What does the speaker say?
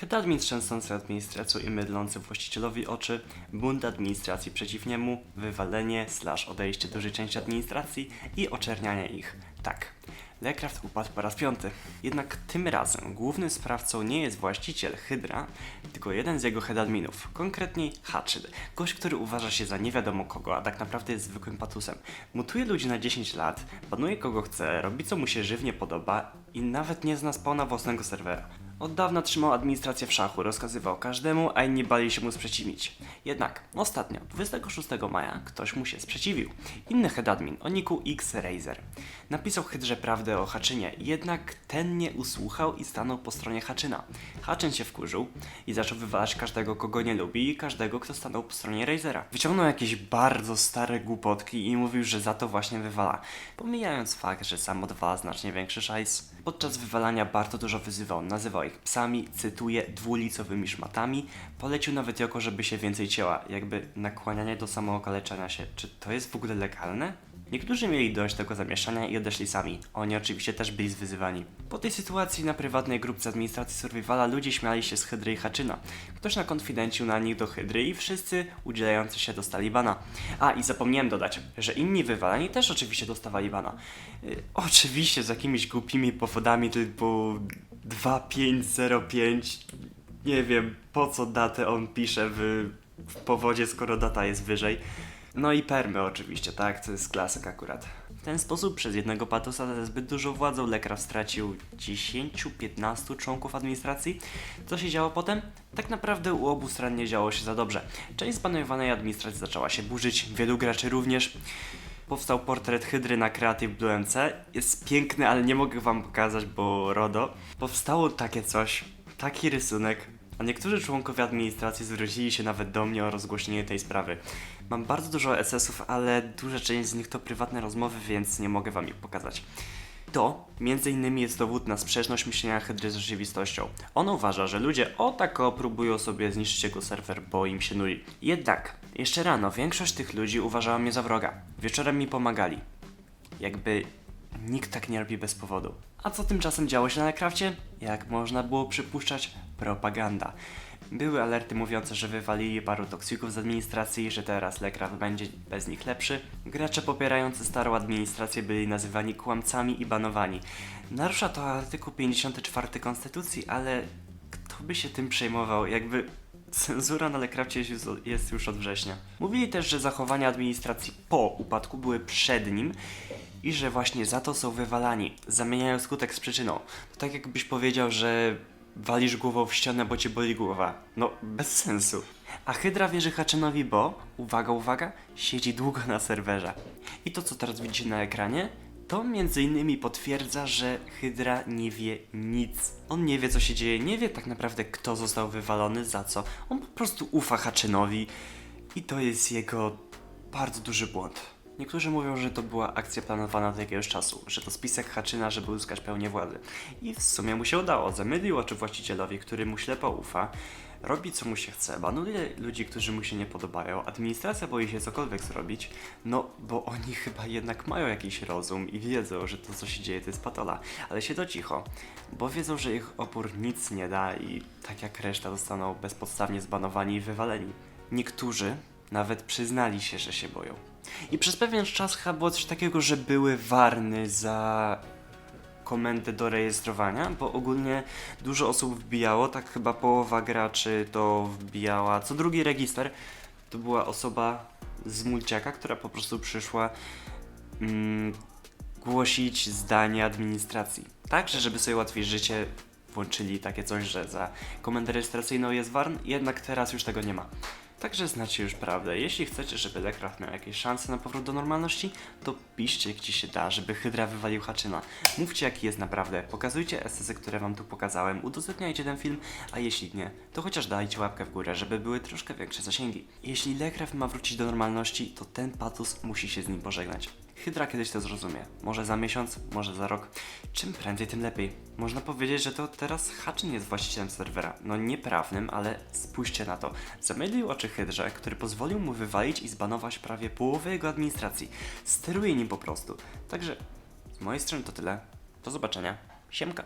Headadmin trzęsący administracją i mydlący właścicielowi oczy, bunt administracji przeciw niemu, wywalenie slash odejście dużej części administracji i oczernianie ich. Tak, Lecraft upadł po raz piąty. Jednak tym razem głównym sprawcą nie jest właściciel Hydra, tylko jeden z jego headadminów, konkretniej Hatchet, gość, który uważa się za nie wiadomo kogo, a tak naprawdę jest zwykłym patusem. Mutuje ludzi na 10 lat, banuje kogo chce, robi co mu się żywnie podoba i nawet nie zna spawna własnego serwera. Od dawna trzymał administrację w szachu, rozkazywał każdemu, a inni bali się mu sprzeciwić. Jednak ostatnio, 26 maja, ktoś mu się sprzeciwił. Inny headadmin o niku X-Razer. Napisał Hydrze prawdę o Haczynie, jednak ten nie usłuchał i stanął po stronie Haczyna. Haczyn się wkurzył i zaczął wywalać każdego, kogo nie lubi i każdego, kto stanął po stronie Razera. Wyciągnął jakieś bardzo stare głupotki i mówił, że za to właśnie wywala. Pomijając fakt, że sam odwala znacznie większy szajs. Podczas wywalania bardzo dużo wyzywał, nazywał ich psami, cytuję, dwulicowymi szmatami. Polecił nawet Joko, żeby się więcej cięła, jakby nakłanianie do samookaleczania się. Czy to jest w ogóle legalne? Niektórzy mieli dość tego zamieszania i odeszli sami. Oni oczywiście też byli zwyzywani. Po tej sytuacji na prywatnej grupce administracji Survivala ludzie śmiali się z Hydry i Haczyna. Ktoś nakonfidencił na nich do Hydry i wszyscy udzielający się dostali bana. A i zapomniałem dodać, że inni wywalani też oczywiście dostawali bana. Y, oczywiście z jakimiś głupimi powodami typu 2505 nie wiem po co datę on pisze w, w powodzie, skoro data jest wyżej. No i permy oczywiście, tak? To jest klasyk akurat. W ten sposób przez jednego patusa ze zbyt dużą władzą Lekraw stracił 10-15 członków administracji. Co się działo potem? Tak naprawdę u obu stron nie działo się za dobrze. Część zbanowanej administracji zaczęła się burzyć, wielu graczy również. Powstał portret Hydry na Creative Blue MC. Jest piękny, ale nie mogę wam pokazać, bo RODO. Powstało takie coś, taki rysunek, a niektórzy członkowie administracji zwrócili się nawet do mnie o rozgłośnienie tej sprawy. Mam bardzo dużo SS-ów, ale duża część z nich to prywatne rozmowy, więc nie mogę wam ich pokazać. To między innymi jest dowód na sprzeczność myślenia Hydry z rzeczywistością. On uważa, że ludzie o tak o próbują sobie zniszczyć jego serwer, bo im się nuli. Jednak, jeszcze rano większość tych ludzi uważała mnie za wroga. Wieczorem mi pomagali. Jakby nikt tak nie robi bez powodu. A co tymczasem działo się na Krafcie? Jak można było przypuszczać, propaganda. Były alerty mówiące, że wywalili paru toksików z administracji że teraz Lekraft będzie bez nich lepszy. Gracze popierający starą administrację byli nazywani kłamcami i banowani. Narusza to artykuł 54 Konstytucji, ale kto by się tym przejmował? Jakby cenzura na Lekrafcie jest już od września. Mówili też, że zachowania administracji po upadku były przed nim i że właśnie za to są wywalani. Zamieniają skutek z przyczyną. To tak jakbyś powiedział, że walisz głową w ścianę, bo cię boli głowa. No, bez sensu. A Hydra wierzy Haczynowi, bo, uwaga, uwaga, siedzi długo na serwerze. I to, co teraz widzicie na ekranie, to między innymi potwierdza, że Hydra nie wie nic. On nie wie, co się dzieje, nie wie tak naprawdę, kto został wywalony, za co. On po prostu ufa Haczynowi i to jest jego bardzo duży błąd. Niektórzy mówią, że to była akcja planowana od jakiegoś czasu, że to spisek Haczyna, żeby uzyskać pełnię władzy. I w sumie mu się udało. Zamydlił oczy właścicielowi, który mu ślepo ufa, robi co mu się chce, banuje ludzi, którzy mu się nie podobają, administracja boi się cokolwiek zrobić, no bo oni chyba jednak mają jakiś rozum i wiedzą, że to co się dzieje to jest patola, ale siedzą cicho, bo wiedzą, że ich opór nic nie da i tak jak reszta zostaną bezpodstawnie zbanowani i wywaleni. Niektórzy nawet przyznali się, że się boją. I przez pewien czas chyba było coś takiego, że były warny za komendę do rejestrowania, bo ogólnie dużo osób wbijało, tak chyba połowa graczy to wbijała. Co drugi register to była osoba z mulciaka, która po prostu przyszła mm, głosić zdanie administracji. Także, żeby sobie łatwiej życie włączyli takie coś, że za komendę rejestracyjną jest warn, jednak teraz już tego nie ma. Także znacie już prawdę. Jeśli chcecie, żeby Lekraft miał jakieś szanse na powrót do normalności, to piszcie gdzie się da, żeby Hydra wywalił Haczyna. Mówcie jaki jest naprawdę, pokazujcie esesy, które wam tu pokazałem, udostępniajcie ten film, a jeśli nie, to chociaż dajcie łapkę w górę, żeby były troszkę większe zasięgi. Jeśli Lekraft ma wrócić do normalności, to ten patus musi się z nim pożegnać. Hydra kiedyś to zrozumie. Może za miesiąc, może za rok. Czym prędzej, tym lepiej. Można powiedzieć, że to teraz Haczyn jest właścicielem serwera. No nieprawnym, ale spójrzcie na to. Zamydlił oczy Hydrze, który pozwolił mu wywalić i zbanować prawie połowę jego administracji. Steruje nim po prostu. Także z mojej strony to tyle. Do zobaczenia. Siemka.